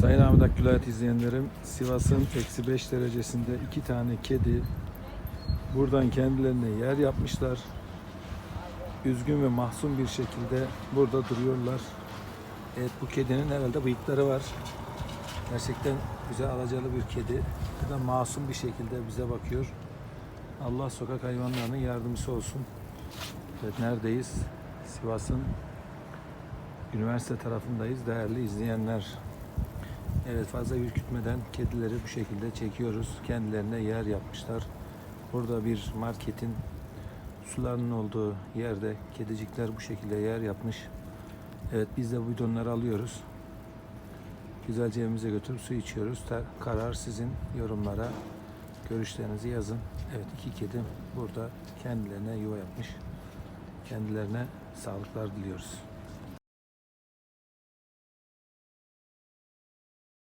Sayın Ahmet Akgülayet izleyenlerim, Sivas'ın eksi 5 derecesinde iki tane kedi buradan kendilerine yer yapmışlar. Üzgün ve mahzun bir şekilde burada duruyorlar. Evet bu kedinin herhalde bıyıkları var. Gerçekten güzel alacalı bir kedi. Bu da masum bir şekilde bize bakıyor. Allah sokak hayvanlarının yardımcısı olsun. Evet neredeyiz? Sivas'ın üniversite tarafındayız değerli izleyenler. Evet fazla ürkütmeden kedileri bu şekilde çekiyoruz. Kendilerine yer yapmışlar. Burada bir marketin sularının olduğu yerde kedicikler bu şekilde yer yapmış. Evet biz de bu bidonları alıyoruz. Güzelce evimize götürüp su içiyoruz. Karar sizin yorumlara görüşlerinizi yazın. Evet iki kedi burada kendilerine yuva yapmış. Kendilerine sağlıklar diliyoruz.